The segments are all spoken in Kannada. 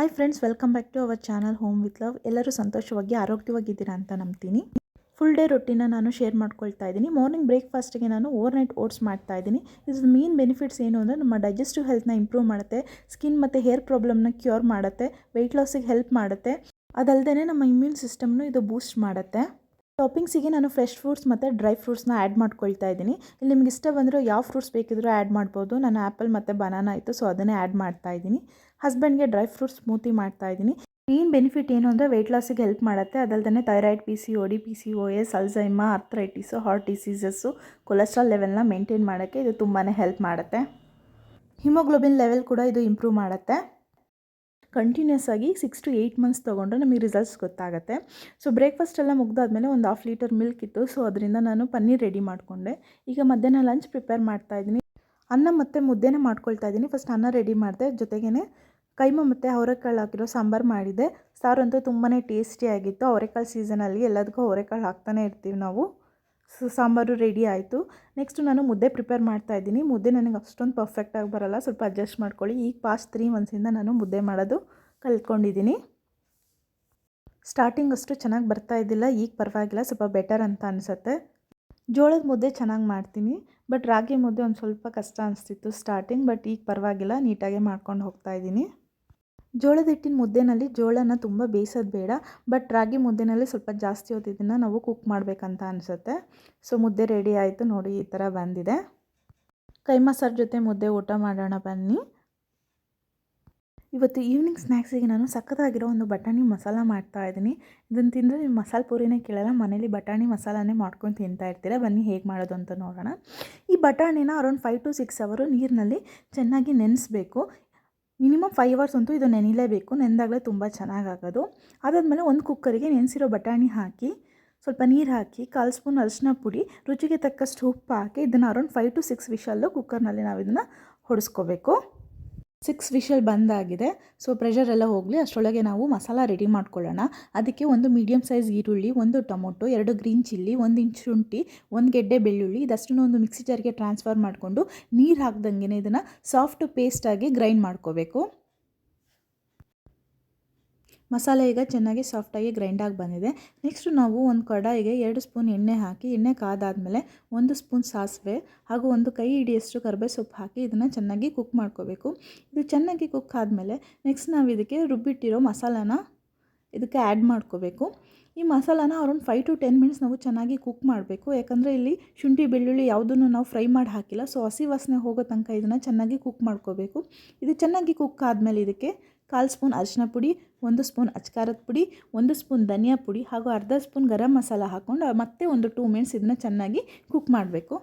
Hi friends welcome back to our channel home with love ಎಲ್ಲರೂ ಸಂತೋಷವಾಗಿ, ಆರೋಗ್ಯವಾಗಿದ್ದೀರಾ ಅಂತ ನಂಬ್ತೀನಿ. ಫುಲ್ ಡೇ ರೊಟ್ಟಿನ ನಾನು ಶೇರ್ ಮಾಡ್ಕೊಳ್ತಾ ಇದ್ದೀನಿ. ಮಾರ್ನಿಂಗ್ ಬ್ರೇಕ್ಫಾಸ್ಟ್ಗೆ ನಾನು ಓವರ್ ನೈಟ್ ಓಟ್ಸ್ ಮಾಡ್ತಾ ಇದ್ದೀನಿ. ಇದ್ರ ಮೇನ್ ಬೆನಿಫಿಟ್ಸ್ ಏನು ಅಂದರೆ ನಮ್ಮ ಡೈಜೆಸ್ಟಿವ್ ಹೆಲ್ತ್ನ ಇಂಪ್ರೂವ್ ಮಾಡುತ್ತೆ. ಸ್ಕಿನ್ ಮತ್ತು ಹೇರ್ ಪ್ರಾಬ್ಲಮ್ನ ಕ್ಯೂರ್ ಮಾಡುತ್ತೆ. ವೆಯ್ಟ್ ಲಾಸಿಗೆ ಹೆಲ್ಪ್ ಮಾಡುತ್ತೆ. ಅದಲ್ಲದೆ ನಮ್ಮ ಇಮ್ಯೂನ್ ಸಿಸ್ಟಮ್ನು ಇದು ಬೂಸ್ಟ್ ಮಾಡುತ್ತೆ. ಟಾಪಿಂಗ್ಸಿಗೆ ನಾನು ಫ್ರೆಶ್ ಫ್ರೂಟ್ಸ್ ಮತ್ತು ಡ್ರೈ ಫ್ರೂಟ್ಸ್ನ ಆ್ಯಡ್ ಮಾಡ್ಕೊಳ್ತಾ ಇದ್ದೀನಿ. ಇಲ್ಲಿ ನಿಮ್ಗೆ ಇಷ್ಟ ಬಂದರೂ ಯಾವ ಫ್ರೂಟ್ಸ್ ಬೇಕಿದ್ರೂ ಆ್ಯಡ್ ಮಾಡ್ಬೋದು. ನಾನು ಆ್ಯಪಲ್ ಮತ್ತು ಬನಾನಾ ಇತ್ತು, ಸೊ ಅದನ್ನೇ ಆ್ಯಡ್ ಮಾಡ್ತಾ ಇದ್ದೀನಿ. ಹಸ್ಬೆಂಡ್ಗೆ ಡ್ರೈ ಫ್ರೂಟ್ಸ್ ಸ್ಮೂತಿ ಮಾಡ್ತಾ ಇದ್ದೀನಿ. ಮೇನ್ ಬೆನಿಫಿಟ್ ಏನು ಅಂದರೆ ವೆಯ್ಟ್ ಲಾಸಿಗೆ ಹೆಲ್ಪ್ ಮಾಡುತ್ತೆ. ಅದಲ್ಲದೆ thyroid P C O D P C O S Alzheimer's arthritis heart diseases cholesterol ಲೆವೆಲ್ನ maintain ಮಾಡೋಕ್ಕೆ ಇದು ತುಂಬಾ ಹೆಲ್ಪ್ ಮಾಡುತ್ತೆ. ಹಿಮೋಗ್ಲೋಬಿನ್ ಲೆವೆಲ್ ಕೂಡ ಇದು ಇಂಪ್ರೂವ್ ಮಾಡುತ್ತೆ. ಕಂಟಿನ್ಯೂಸ್ ಆಗಿ ಸಿಕ್ಸ್ ಟು ಏಯ್ಟ್ ಮಂತ್ಸ್ ತೊಗೊಂಡ್ರೆ ನಮಗೆ ರಿಸಲ್ಟ್ಸ್ ಗೊತ್ತಾಗುತ್ತೆ. ಸೊ ಬ್ರೇಕ್ಫಾಸ್ಟ್ ಎಲ್ಲ ಮುಗ್ದಾದ್ಮೇಲೆ ಒಂದು ಹಾಫ್ ಲೀಟರ್ ಮಿಲ್ಕ್ ಇತ್ತು. ಸೊ ಅದರಿಂದ ನಾನು ಪನ್ನೀರ್ ರೆಡಿ ಮಾಡಿಕೊಂಡೆ. ಈಗ ಮಧ್ಯಾಹ್ನ ಲಂಚ್ ಪ್ರಿಪೇರ್ ಮಾಡ್ತಾ ಇದ್ದೀನಿ. ಅನ್ನ ಮತ್ತು ಮುದ್ದೆನೇ ಮಾಡ್ಕೊಳ್ತಾ ಇದ್ದೀನಿ. ಫಸ್ಟ್ ಅನ್ನ ರೆಡಿ ಮಾಡಿದೆ. ಜೊತೆಗೇ ಕೈಮ ಮತ್ತು ಅವರೆಕಾಳು ಹಾಕಿರೋ ಸಾಂಬಾರು ಮಾಡಿದೆ. ಸಾರು ಅಂತೂ ತುಂಬಾ ಟೇಸ್ಟಿಯಾಗಿತ್ತು ಅವರೆಕಾಳು ಸೀಸನಲ್ಲಿ ಎಲ್ಲದಕ್ಕೂ ಅವರೆಕಾಳು ಹಾಕ್ತಾನೆ ಇರ್ತೀವಿ ನಾವು. ಸೊ ಸಾಂಬಾರು ರೆಡಿ ಆಯಿತು. ನೆಕ್ಸ್ಟು ನಾನು ಮುದ್ದೆ ಪ್ರಿಪೇರ್ ಮಾಡ್ತಾ ಇದ್ದೀನಿ. ಮುದ್ದೆ ನನಗೆ ಅಷ್ಟೊಂದು ಪರ್ಫೆಕ್ಟಾಗಿ ಬರೋಲ್ಲ. ಸ್ವಲ್ಪ ಅಡ್ಜಸ್ಟ್ ಮಾಡ್ಕೊಳ್ಳಿ. ಈಗ ಪಾಸ್ಟ್ ತ್ರೀ ಮಂತ್ಸಿಂದ ನಾನು ಮುದ್ದೆ ಮಾಡೋದು ಕಲ್ತ್ಕೊಂಡಿದ್ದೀನಿ. ಸ್ಟಾರ್ಟಿಂಗ್ ಅಷ್ಟು ಚೆನ್ನಾಗಿ ಬರ್ತಾ ಇದ್ದಿಲ್ಲ. ಈಗ ಪರವಾಗಿಲ್ಲ. ಸ್ವಲ್ಪ ಬೆಟರ್ ಅಂತ ಅನಿಸುತ್ತೆ. ಜೋಳದ ಮುದ್ದೆ ಚೆನ್ನಾಗಿ ಮಾಡ್ತೀನಿ. ಬಟ್ ರಾಗಿ ಮುದ್ದೆ ಒಂದು ಸ್ವಲ್ಪ ಕಷ್ಟ ಅನಿಸ್ತಿತ್ತು ಸ್ಟಾರ್ಟಿಂಗ್ ಬಟ್ ಈಗ ಪರವಾಗಿಲ್ಲ. ನೀಟಾಗೆ ಮಾಡ್ಕೊಂಡು ಹೋಗ್ತಾ ಇದ್ದೀನಿ. ಜೋಳದ ಹಿಟ್ಟಿನ ಮುದ್ದೆನಲ್ಲಿ ಜೋಳನ ತುಂಬ ಬೇಯಿಸೋದು ಬೇಡ ಬಟ್ ರಾಗಿ ಮುದ್ದೆನಲ್ಲಿ ಸ್ವಲ್ಪ ಜಾಸ್ತಿ ಹೊತ್ತು ಇದನ್ನು ನಾವು ಕುಕ್ ಮಾಡಬೇಕಂತ ಅನಿಸುತ್ತೆ. ಸೊ ಮುದ್ದೆ ರೆಡಿ ಆಯಿತು ನೋಡಿ ಈ ಥರ ಬಂದಿದೆ. ಕೈಮಾ ಜೊತೆ ಮುದ್ದೆ ಊಟ ಮಾಡೋಣ ಬನ್ನಿ. ಇವತ್ತು ಈವ್ನಿಂಗ್ ಸ್ನ್ಯಾಕ್ಸಿಗೆ ನಾನು ಸಖತ್ತಾಗಿರೋ ಒಂದು ಬಟಾಣಿ ಮಸಾಲ ಮಾಡ್ತಾ ಇದ್ದೀನಿ. ಇದನ್ನು ತಿಂದರೆ ನೀವು ಮಸಾಲೆ ಪೂರಿನೇ ಕೇಳಲ್ಲ, ಮನೇಲಿ ಬಟಾಣಿ ಮಸಾಲನೇ ಮಾಡ್ಕೊಂಡು ತಿಂತಾ ಇರ್ತೀರ. ಬನ್ನಿ ಹೇಗೆ ಮಾಡೋದು ಅಂತ ನೋಡೋಣ. ಈ ಬಟಾಣಿನ ಅರೌಂಡ್ ಫೈವ್ ಟು ಸಿಕ್ಸ್ ಅವರು ನೀರಿನಲ್ಲಿ ಚೆನ್ನಾಗಿ ನೆನೆಸ್ಬೇಕು. ಮಿನಿಮಮ್ ಫೈವ್ ಅವರ್ಸ್ ಅಂತೂ ಇದು ನೆನಿಲೇಬೇಕು. ನೆನೆದಾಗಲೇ ತುಂಬ ಚೆನ್ನಾಗಾಗೋದು. ಅದಾದಮೇಲೆ ಒಂದು ಕುಕ್ಕರಿಗೆ ನೆನೆಸಿರೋ ಬಟಾಣಿ ಹಾಕಿ, ಸ್ವಲ್ಪ ನೀರು ಹಾಕಿ, ಕಾಲು ಸ್ಪೂನ್ ಅರಿಶಿನ ಪುಡಿ, ರುಚಿಗೆ ತಕ್ಕಷ್ಟು ಉಪ್ಪು ಹಾಕಿ, ಇದನ್ನು around five to six whistle ಕುಕ್ಕರ್ನಲ್ಲಿ ನಾವು ಇದನ್ನು ಹೊಡಿಸ್ಕೋಬೇಕು. ಸಿಕ್ಸ್ ವಿಷಲ್ ಬಂದಾಗಿದೆ. ಸೊ ಪ್ರೆಷರ್ ಎಲ್ಲ ಹೋಗಲಿ, ಅಷ್ಟರೊಳಗೆ ನಾವು ಮಸಾಲ ರೆಡಿ ಮಾಡ್ಕೊಳ್ಳೋಣ. ಅದಕ್ಕೆ ಒಂದು ಮೀಡಿಯಮ್ ಸೈಜ್ ಈರುಳ್ಳಿ, ಒಂದು ಟೊಮೊಟೊ, ಎರಡು ಗ್ರೀನ್ ಚಿಲ್ಲಿ ಒಂದು ಇಂಚು ಶುಂಠಿ, ಒಂದು ಗೆಡ್ಡೆ ಬೆಳ್ಳುಳ್ಳಿ, ಇದಷ್ಟನ್ನು ಒಂದು ಮಿಕ್ಸಿ ಜಾರ್ಗೆ ಟ್ರಾನ್ಸ್ಫರ್ ಮಾಡಿಕೊಂಡು ನೀರು ಹಾಕ್ದಂಗೆ ಇದನ್ನು ಸಾಫ್ಟ್ ಪೇಸ್ಟಾಗಿ ಗ್ರೈಂಡ್ ಮಾಡ್ಕೋಬೇಕು. ಮಸಾಲೆ ಈಗ ಚೆನ್ನಾಗಿ ಸಾಫ್ಟಾಗಿ ಗ್ರೈಂಡಾಗಿ ಬಂದಿದೆ. ನೆಕ್ಸ್ಟು ನಾವು ಒಂದು ಕಡಾಯಿಗೆ ಎರಡು ಸ್ಪೂನ್ ಎಣ್ಣೆ ಹಾಕಿ, ಎಣ್ಣೆ ಕಾದಾದಮೇಲೆ ಒಂದು ಸ್ಪೂನ್ ಸಾಸಿವೆ ಹಾಗೂ ಒಂದು ಕೈ ಹಿಡಿಯಷ್ಟು ಕರ್ಬೇ ಸೊಪ್ಪು ಹಾಕಿ ಇದನ್ನು ಚೆನ್ನಾಗಿ ಕುಕ್ ಮಾಡ್ಕೋಬೇಕು. ಇದು ಚೆನ್ನಾಗಿ ಕುಕ್ ಆದಮೇಲೆ ನೆಕ್ಸ್ಟ್ ನಾವು ಇದಕ್ಕೆ ರುಬ್ಬಿಟ್ಟಿರೋ ಮಸಾಲಾನ ಇದಕ್ಕೆ ಆ್ಯಡ್ ಮಾಡ್ಕೋಬೇಕು. ಈ ಮಸಾಲಾನ around five to ten minutes ನಾವು ಚೆನ್ನಾಗಿ ಕುಕ್ ಮಾಡಬೇಕು. ಯಾಕಂದರೆ ಇಲ್ಲಿ ಶುಂಠಿ, ಬೆಳ್ಳುಳ್ಳಿ ಯಾವುದನ್ನು ನಾವು ಫ್ರೈ ಮಾಡಿ ಹಾಕಿಲ್ಲ. ಸೊ ಹಸಿ ವಾಸನೆ ಹೋಗೋ ತನಕ ಇದನ್ನು ಚೆನ್ನಾಗಿ ಕುಕ್ ಮಾಡ್ಕೋಬೇಕು. ಇದು ಚೆನ್ನಾಗಿ ಕುಕ್ ಆದಮೇಲೆ ಇದಕ್ಕೆ ಕಾಲು ಸ್ಪೂನ್ ಅರಿಶಿನ ಪುಡಿ, ಒಂದು ಸ್ಪೂನ್ ಅಚ್ಕಾರದ ಪುಡಿ, ಒಂದು ಸ್ಪೂನ್ ಧನಿಯಾ ಪುಡಿ ಹಾಗೂ ಅರ್ಧ ಸ್ಪೂನ್ ಗರಂ ಮಸಾಲ ಹಾಕ್ಕೊಂಡು ಮತ್ತೆ ಒಂದು ಟೂ ಮಿನಿಟ್ಸ್ ಇದನ್ನು ಚೆನ್ನಾಗಿ ಕುಕ್ ಮಾಡಬೇಕು.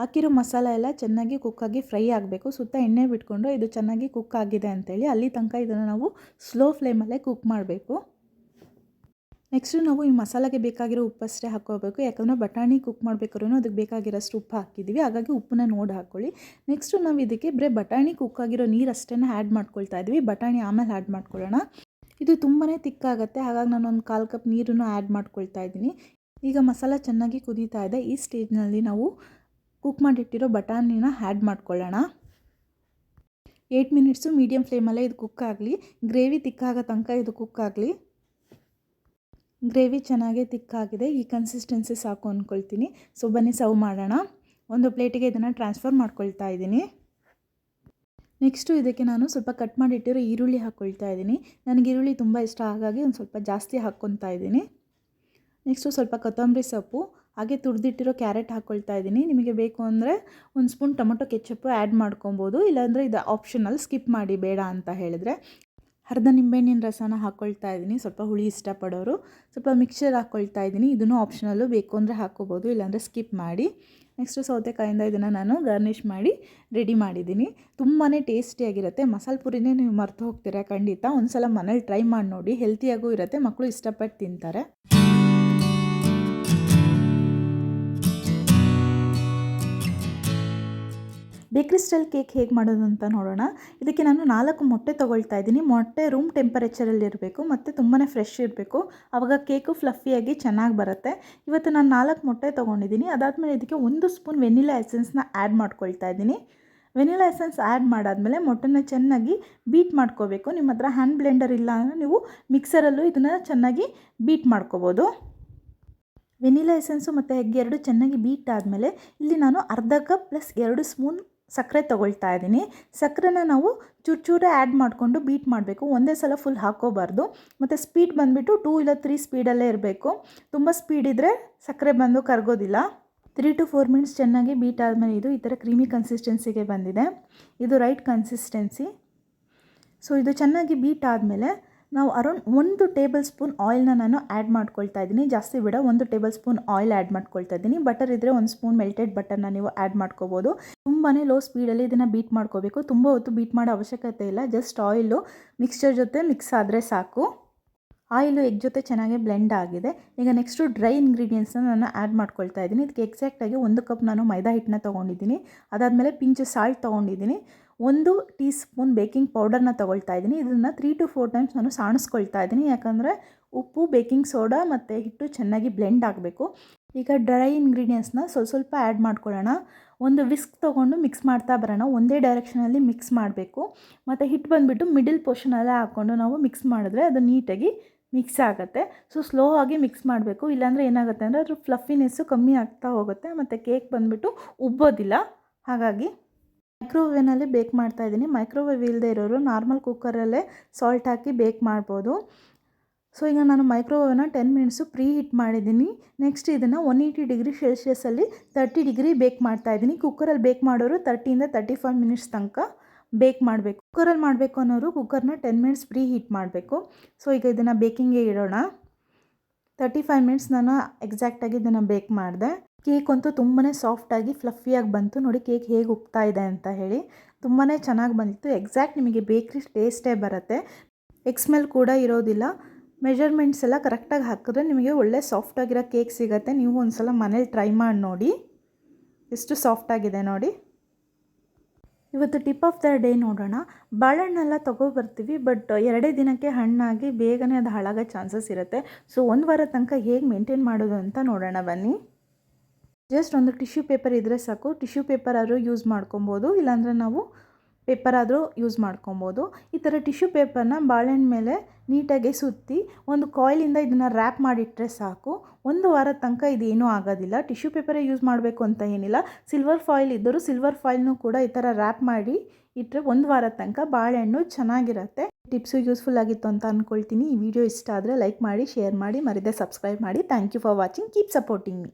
ಹಾಕಿರೋ ಮಸಾಲ ಎಲ್ಲ ಚೆನ್ನಾಗಿ ಕುಕ್ಕಾಗಿ ಫ್ರೈ ಆಗಬೇಕು. ಸುತ್ತ ಎಣ್ಣೆ ಬಿಟ್ಕೊಂಡು ಇದು ಚೆನ್ನಾಗಿ ಕುಕ್ ಆಗಿದೆ ಅಂತೇಳಿ ಅಲ್ಲಿ ತನಕ ಇದನ್ನು ನಾವು ಸ್ಲೋ ಫ್ಲೇಮಲ್ಲೇ ಕುಕ್ ಮಾಡಬೇಕು. ನೆಕ್ಸ್ಟು ನಾವು ಈ ಮಸಾಲೆಗೆ ಬೇಕಾಗಿರೋ ಉಪ್ಪಷ್ಟೇ ಹಾಕ್ಕೋಬೇಕು ಯಾಕಂದರೆ ಬಟಾಣಿ ಕುಕ್ ಮಾಡಬೇಕಾದ್ರೂ ಅದಕ್ಕೆ ಬೇಕಾಗಿರೋಷ್ಟು ಉಪ್ಪು ಹಾಕಿದ್ದೀವಿ. ಹಾಗಾಗಿ ಉಪ್ಪನ್ನ ನೋಡಿ ಹಾಕ್ಕೊಳ್ಳಿ ನೆಕ್ಸ್ಟು ನಾವು ಇದಕ್ಕೆ ಬರೀ ಬಟಾಣಿ ಕುಕ್ ಆಗಿರೋ ನೀರು ಅಷ್ಟೇ ಆ್ಯಡ್ ಮಾಡ್ಕೊಳ್ತಾ ಇದ್ವಿ ಬಟಾಣಿ ಆಮೇಲೆ ಆ್ಯಡ್ ಮಾಡ್ಕೊಳ್ಳೋಣ. ಇದು ತುಂಬಾ ತಿಕ್ಕಾಗುತ್ತೆ ಹಾಗಾಗಿ ನಾನು ಒಂದು ಕಾಲು ಕಪ್ ನೀರನ್ನು ಆ್ಯಡ್ ಮಾಡ್ಕೊಳ್ತಾ ಇದ್ದೀನಿ. ಈಗ ಮಸಾಲ ಚೆನ್ನಾಗಿ ಕುದೀತಾ ಇದೆ. ಈ ಸ್ಟೇಜ್ನಲ್ಲಿ ನಾವು ಕುಕ್ ಮಾಡಿಟ್ಟಿರೋ ಬಟಾಣಿನ ಆ್ಯಡ್ ಮಾಡ್ಕೊಳ್ಳೋಣ. ಏಯ್ಟ್ ಮಿನಿಟ್ಸು ಮೀಡಿಯಮ್ ಫ್ಲೇಮಲ್ಲೇ ಇದು ಕುಕ್ ಆಗಲಿ. ಗ್ರೇವಿ ತಿಕ್ಕಾಗೋ ತನಕ ಇದು ಕುಕ್ ಆಗಲಿ. ಗ್ರೇವಿ ಚೆನ್ನಾಗೇ ತಿಕ್ಕಾಗಿದೆ, ಈ ಕನ್ಸಿಸ್ಟೆನ್ಸಿ ಸಾಕು ಅಂದ್ಕೊಳ್ತೀನಿ ಸೊ ಬನ್ನಿ ಸರ್ವ್ ಮಾಡೋಣ. ಒಂದು ಪ್ಲೇಟಿಗೆ ಇದನ್ನು ಟ್ರಾನ್ಸ್ಫರ್ ಮಾಡ್ಕೊಳ್ತಾ ಇದ್ದೀನಿ. ನೆಕ್ಸ್ಟು ಇದಕ್ಕೆ ನಾನು ಸ್ವಲ್ಪ ಕಟ್ ಮಾಡಿಟ್ಟಿರೋ ಈರುಳ್ಳಿ ಹಾಕ್ಕೊಳ್ತಾ ಇದ್ದೀನಿ. ನನಗೆ ಈರುಳ್ಳಿ ತುಂಬ ಇಷ್ಟ ಹಾಗಾಗಿ ಒಂದು ಸ್ವಲ್ಪ ಜಾಸ್ತಿ ಹಾಕ್ಕೊತಾ ಇದ್ದೀನಿ. ನೆಕ್ಸ್ಟು ಸ್ವಲ್ಪ ಕೊತ್ತಂಬರಿ ಸೊಪ್ಪು, ಹಾಗೆ ತುರಿದಿಟ್ಟಿರೋ ಕ್ಯಾರೆಟ್ ಹಾಕ್ಕೊಳ್ತಾ ಇದ್ದೀನಿ. ನಿಮಗೆ ಬೇಕು ಅಂದರೆ ಒಂದು ಸ್ಪೂನ್ ಟೊಮೊಟೊ ಕೆಚ್ಚಪ್ಪು ಆ್ಯಡ್ ಮಾಡ್ಕೊಬೋದು. ಇಲ್ಲಾಂದರೆ ಇದು ಆಪ್ಷನಲ್ ಸ್ಕಿಪ್ ಮಾಡಿ ಬೇಡ ಅಂತ ಹೇಳಿದ್ರೆ. ಅರ್ಧ ನಿಂಬೆಹಣ್ಣಿನ ರಸನ ಹಾಕ್ಕೊಳ್ತಾ ಇದ್ದೀನಿ. ಸ್ವಲ್ಪ ಹುಳಿ ಇಷ್ಟಪಡೋರು. ಸ್ವಲ್ಪ ಮಿಕ್ಸರ್ ಹಾಕ್ಕೊಳ್ತಾ ಇದ್ದೀನಿ. ಇದನ್ನು ಆಪ್ಷನಲ್ಲು ಬೇಕು ಅಂದರೆ ಹಾಕ್ಕೋಬೋದು ಇಲ್ಲಾಂದರೆ ಸ್ಕಿಪ್ ಮಾಡಿ. ನೆಕ್ಸ್ಟು ಸೌತೆಕಾಯಿಂದ ಇದನ್ನು ನಾನು ಗಾರ್ನಿಷ್ ಮಾಡಿ ರೆಡಿ ಮಾಡಿದ್ದೀನಿ. ತುಂಬಾ ಟೇಸ್ಟಿಯಾಗಿರುತ್ತೆ ಮಸಾಲೆ ಪುರಿನೇ ನೀವು ಮರೆತು ಹೋಗ್ತೀರಾ ಖಂಡಿತ. ಒಂದು ಸಲ ಮನೇಲಿ ಟ್ರೈ ಮಾಡಿ ನೋಡಿ. ಹೆಲ್ತಿಯಾಗೂ ಇರುತ್ತೆ. ಮಕ್ಕಳು ಇಷ್ಟಪಟ್ಟು ತಿಂತಾರೆ. ಬೇಕ್ರಿ ಸ್ಟೈಲ್ ಕೇಕ್ ಹೇಗೆ ಮಾಡೋದು ಅಂತ ನೋಡೋಣ. ಇದಕ್ಕೆ ನಾನು ನಾಲ್ಕು ಮೊಟ್ಟೆ ತೊಗೊಳ್ತಾ ಇದ್ದೀನಿ. ಮೊಟ್ಟೆ ರೂಮ್ ಟೆಂಪರೇಚರಲ್ಲಿ ಇರಬೇಕು, ಮತ್ತು ತುಂಬಾ ಫ್ರೆಶ್ ಇರಬೇಕು. ಆವಾಗ ಕೇಕು ಫ್ಲಫಿಯಾಗಿ ಚೆನ್ನಾಗಿ ಬರುತ್ತೆ. ಇವತ್ತು ನಾನು ನಾಲ್ಕು ಮೊಟ್ಟೆ ತೊಗೊಂಡಿದ್ದೀನಿ. ಅದಾದಮೇಲೆ ಇದಕ್ಕೆ ಒಂದು ಸ್ಪೂನ್ ವೆನಿಲಾ ಎಸೆನ್ಸ್ನ ಆ್ಯಡ್ ಮಾಡ್ಕೊಳ್ತಾ ಇದ್ದೀನಿ. ವೆನಿಲಾ ಎಸೆನ್ಸ್ ಆ್ಯಡ್ ಮಾಡಾದಮೇಲೆ ಮೊಟ್ಟೆನ ಚೆನ್ನಾಗಿ ಬೀಟ್ ಮಾಡ್ಕೋಬೇಕು. ನಿಮ್ಮ ಹತ್ರ ಹ್ಯಾಂಡ್ ಬ್ಲೆಂಡರ್ ಇಲ್ಲ ಅಂದರೆ ನೀವು ಮಿಕ್ಸರಲ್ಲೂ ಇದನ್ನು ಚೆನ್ನಾಗಿ ಬೀಟ್ ಮಾಡ್ಕೋಬೋದು. ವೆನಿಲಾ ಎಸೆನ್ಸು ಮತ್ತು ಎಗ್ ಎರಡು ಚೆನ್ನಾಗಿ ಬೀಟ್ ಆದಮೇಲೆ ಇಲ್ಲಿ ನಾನು ಅರ್ಧ ಕಪ್ ಪ್ಲಸ್ ಎರಡು ಸ್ಪೂನ್ ಸಕ್ಕರೆ ತೊಗೊಳ್ತಾ ಇದ್ದೀನಿ. ಸಕ್ಕರೆನ ನಾವು ಚೂರು ಆ್ಯಡ್ ಮಾಡಿಕೊಂಡು ಬೀಟ್ ಮಾಡಬೇಕು. ಒಂದೇ ಸಲ ಫುಲ್ ಹಾಕೋಬಾರ್ದು ಮತ್ತು ಸ್ಪೀಡ್ ಬಂದುಬಿಟ್ಟು ಟೂ ಇಲ್ಲ ತ್ರೀ ಸ್ಪೀಡಲ್ಲೇ ಇರಬೇಕು. ತುಂಬ ಸ್ಪೀಡ್ ಇದ್ದರೆ ಸಕ್ಕರೆ ಬಂದು ಕರಗೋದಿಲ್ಲ. ತ್ರೀ ಟು ಫೋರ್ ಮಿನಿಟ್ಸ್ ಚೆನ್ನಾಗಿ ಬೀಟ್ ಆದಮೇಲೆ ಇದು ಈ ಥರ ಕ್ರೀಮಿ ಕನ್ಸಿಸ್ಟೆನ್ಸಿಗೆ ಬಂದಿದೆ. ಇದು ರೈಟ್ ಕನ್ಸಿಸ್ಟೆನ್ಸಿ ಸೊ ಇದು ಚೆನ್ನಾಗಿ ಬೀಟ್ ಆದಮೇಲೆ ನಾವು ಅರೌಂಡ್ ಒಂದು ಟೇಬಲ್ ಸ್ಪೂನ್ ಆಯಿಲ್ನ ನಾನು ಆ್ಯಡ್ ಮಾಡ್ಕೊಳ್ತಾ ಇದ್ದೀನಿ. ಜಾಸ್ತಿ ಬೇಡ, ಒಂದು ಟೇಬಲ್ ಸ್ಪೂನ್ ಆಯಿಲ್ ಆ್ಯಡ್ ಮಾಡ್ಕೊಳ್ತಾ ಇದ್ದೀನಿ. ಬಟರ್ ಇದ್ದರೆ ಒಂದು ಸ್ಪೂನ್ ಮೆಲ್ಟೆಡ್ ಬಟರ್ನ ನೀವು ಆ್ಯಡ್ ಮಾಡ್ಕೋಬೋದು. ತುಂಬಾ ಲೋ ಸ್ಪೀಡಲ್ಲಿ ಇದನ್ನು ಬೀಟ್ ಮಾಡ್ಕೋಬೇಕು. ತುಂಬ ಹೊತ್ತು ಬೀಟ್ ಮಾಡೋ ಅವಶ್ಯಕತೆ ಇಲ್ಲ. ಜಸ್ಟ್ ಆಯಿಲು ಮಿಕ್ಸ್ಚರ್ ಜೊತೆ ಮಿಕ್ಸ್ ಆದರೆ ಸಾಕು. ಆಯಿಲು ಎಗ್ ಜೊತೆ ಚೆನ್ನಾಗಿ ಬ್ಲೆಂಡ್ ಆಗಿದೆ. ಈಗ ನೆಕ್ಸ್ಟು ಡ್ರೈ ಇಂಗ್ರೀಡಿಯೆಂಟ್ಸ್ನ ನಾನು ಆ್ಯಡ್ ಮಾಡ್ಕೊಳ್ತಾ ಇದ್ದೀನಿ. ಇದಕ್ಕೆ ಎಕ್ಸಾಕ್ಟಾಗಿ ಒಂದು ಕಪ್ ನಾನು ಮೈದಾ ಹಿಟ್ಟನ್ನ ತೊಗೊಂಡಿದ್ದೀನಿ. ಅದಾದಮೇಲೆ ಪಿಂಚು ಸಾಲ್ಟ್ ತೊಗೊಂಡಿದ್ದೀನಿ. ಒಂದು ಟೀ ಸ್ಪೂನ್ ಬೇಕಿಂಗ್ ಪೌಡರ್ನ ತೊಗೊಳ್ತಾ ಇದ್ದೀನಿ. ಇದನ್ನು ತ್ರೀ ಟು ಫೋರ್ ಟೈಮ್ಸ್ ನಾನು ಸಾಣಿಸ್ಕೊಳ್ತಾ ಇದ್ದೀನಿ. ಯಾಕಂದರೆ ಉಪ್ಪು, ಬೇಕಿಂಗ್ ಸೋಡಾ ಮತ್ತು ಹಿಟ್ಟು ಚೆನ್ನಾಗಿ ಬ್ಲೆಂಡ್ ಆಗಬೇಕು. ಈಗ ಡ್ರೈ ಇಂಗ್ರೀಡಿಯೆಂಟ್ಸ್ನ ಸ್ವಲ್ಪ ಸ್ವಲ್ಪ ಆ್ಯಡ್ ಮಾಡ್ಕೊಳ್ಳೋಣ. ಒಂದು ವಿಸ್ಕ್ ತೊಗೊಂಡು ಮಿಕ್ಸ್ ಮಾಡ್ತಾ ಬರೋಣ. ಒಂದೇ ಡೈರೆಕ್ಷನಲ್ಲಿ ಮಿಕ್ಸ್ ಮಾಡಬೇಕು. ಮತ್ತು ಹಿಟ್ಟು ಬಂದುಬಿಟ್ಟು ಮಿಡಿಲ್ ಪೋರ್ಷನಲ್ಲೇ ಹಾಕ್ಕೊಂಡು ನಾವು ಮಿಕ್ಸ್ ಮಾಡಿದ್ರೆ ಅದು ನೀಟಾಗಿ ಮಿಕ್ಸ್ ಆಗುತ್ತೆ. ಸೊ ಸ್ಲೋ ಆಗಿ ಮಿಕ್ಸ್ ಮಾಡಬೇಕು. ಇಲ್ಲಾಂದರೆ ಏನಾಗುತ್ತೆ ಅಂದರೆ ಅದ್ರ ಫ್ಲಫಿನೆಸ್ಸು ಕಮ್ಮಿ ಆಗ್ತಾ ಹೋಗುತ್ತೆ. ಮತ್ತು ಕೇಕ್ ಬಂದುಬಿಟ್ಟು ಉಬ್ಬೋದಿಲ್ಲ. ಹಾಗಾಗಿ ಮೈಕ್ರೋವೇವ್ನಲ್ಲಿ ಬೇಕ್ ಮಾಡ್ತಾ ಇದ್ದೀನಿ. ಮೈಕ್ರೋವೇವ್ ಇಲ್ಲದೆ ಇರೋರು ನಾರ್ಮಲ್ ಕುಕ್ಕರಲ್ಲೇ ಸಾಲ್ಟ್ ಹಾಕಿ ಬೇಕ್ ಮಾಡ್ಬೋದು. ಸೊ ಈಗ ನಾನು ಮೈಕ್ರೋವೇವ್ನ ಟೆನ್ ಮಿನಿಟ್ಸು ಪ್ರೀ ಹೀಟ್ ಮಾಡಿದ್ದೀನಿ. ನೆಕ್ಸ್ಟ್ ಇದನ್ನು ಒನ್ ಏಯ್ಟಿ ಡಿಗ್ರಿ ಸೆಲ್ಶಿಯಸ್ಸಲ್ಲಿ ತರ್ಟಿ ಡಿಗ್ರಿ ಬೇಕ್ ಮಾಡ್ತಾ ಇದ್ದೀನಿ. ಕುಕ್ಕರಲ್ಲಿ ಬೇಕ್ ಮಾಡೋರು ತರ್ಟಿಯಿಂದ ತರ್ಟಿ ಫೈವ್ ಮಿನಿಟ್ಸ್ ತನಕ ಬೇಕ್ ಮಾಡಬೇಕು. ಕುಕ್ಕರಲ್ಲಿ ಮಾಡಬೇಕು ಅನ್ನೋರು ಕುಕ್ಕರ್ನ ಟೆನ್ ಮಿನಿಟ್ಸ್ ಪ್ರೀ ಹೀಟ್ ಮಾಡಬೇಕು. ಸೊ ಈಗ ಇದನ್ನು ಬೇಕಿಂಗ್ಗೆ ಇಡೋಣ. ತರ್ಟಿ ಫೈವ್ ಮಿನಿಟ್ಸ್ ನಾನು ಎಕ್ಸಾಕ್ಟಾಗಿ ಇದನ್ನು ಬೇಕ್ ಮಾಡಿದೆ. ಕೇಕ್ ಅಂತೂ ತುಂಬಾ ಸಾಫ್ಟಾಗಿ ಫ್ಲಫಿಯಾಗಿ ಬಂತು. ನೋಡಿ ಕೇಕ್ ಹೇಗೆ ಉಪ್ತಾ ಇದೆ ಅಂತ ಹೇಳಿ ತುಂಬಾ ಚೆನ್ನಾಗಿ ಬಂದಿತ್ತು. ಎಕ್ಸಾಕ್ಟ್ ನಿಮಗೆ ಬೇಕ್ರಿ ಟೇಸ್ಟೇ ಬರುತ್ತೆ. ಎಕ್ಸ್ಮೆಲ್ ಕೂಡ ಇರೋದಿಲ್ಲ. ಮೆಜರ್ಮೆಂಟ್ಸ್ ಎಲ್ಲ ಕರೆಕ್ಟಾಗಿ ಹಾಕಿದ್ರೆ ನಿಮಗೆ ಒಳ್ಳೆ ಸಾಫ್ಟಾಗಿರೋ ಕೇಕ್ ಸಿಗುತ್ತೆ. ನೀವು ಒಂದು ಸಲ ಮನೇಲಿ ಟ್ರೈ ಮಾಡಿ ನೋಡಿ. ಎಷ್ಟು ಸಾಫ್ಟಾಗಿದೆ ನೋಡಿ. ಇವತ್ತು ಟಿಪ್ ಆಫ್ ದ ಡೇ ನೋಡೋಣ. ಬಾಳೆಹಣ್ಣೆಲ್ಲ ತೊಗೊಬರ್ತೀವಿ ಬಟ್ ಎರಡೇ ದಿನಕ್ಕೆ ಹಣ್ಣಾಗಿ ಬೇಗನೆ ಅದು ಹಾಳಾಗೋ ಚಾನ್ಸಸ್ ಇರುತ್ತೆ. ಸೊ ಒಂದು ವಾರ ತನಕ ಹೇಗೆ ಮೇಂಟೈನ್ ಮಾಡೋದು ಅಂತ ನೋಡೋಣ ಬನ್ನಿ. ಜಸ್ಟ್ ಒಂದು ಟಿಶ್ಯೂ ಪೇಪರ್ ಇದ್ದರೆ ಸಾಕು. ಟಿಶ್ಯೂ ಪೇಪರ್ ಆದರೂ ಯೂಸ್ ಮಾಡ್ಕೊಬೋದು. ಇಲ್ಲಾಂದರೆ ನಾವು ಪೇಪರ್ ಆದರೂ ಯೂಸ್ ಮಾಡ್ಕೊಬೋದು. ಈ ಥರ ಟಿಶ್ಯೂ ಪೇಪರ್ನ ಬಾಳೆಹಣ್ಣು ಮೇಲೆ ನೀಟಾಗಿ ಸುತ್ತಿ ಒಂದು ಕಾಯಿಲಿಂದ ಇದನ್ನು ರ್ಯಾಪ್ ಮಾಡಿಟ್ಟರೆ ಸಾಕು. ಒಂದು ವಾರ ತನಕ ಇದೇನೂ ಆಗೋದಿಲ್ಲ. ಟಿಶ್ಯೂ ಪೇಪರೇ ಯೂಸ್ ಮಾಡಬೇಕು ಅಂತ ಏನಿಲ್ಲ. ಸಿಲ್ವರ್ ಫಾಯಿಲ್ ಇದ್ದರೂ ಸಿಲ್ವರ್ ಫಾಯಿಲ್ನೂ ಕೂಡ ಈ ಥರ ರ್ಯಾಪ್ ಮಾಡಿ ಇಟ್ಟರೆ ಒಂದು ವಾರ ತನಕ ಬಾಳೆಹಣ್ಣು ಚೆನ್ನಾಗಿರುತ್ತೆ. ಟಿಪ್ಸು ಯೂಸ್ಫುಲ್ ಆಗಿತ್ತು ಅಂತ ಅಂದ್ಕೊಳ್ತೀನಿ ಈ ವಿಡಿಯೋ ಇಷ್ಟ ಆದರೆ ಲೈಕ್ ಮಾಡಿ, ಶೇರ್ ಮಾಡಿ, ಮರಿದೇ ಸಬ್ಸ್ಕ್ರೈಬ್ ಮಾಡಿ. Thank you for watching. Keep supporting me.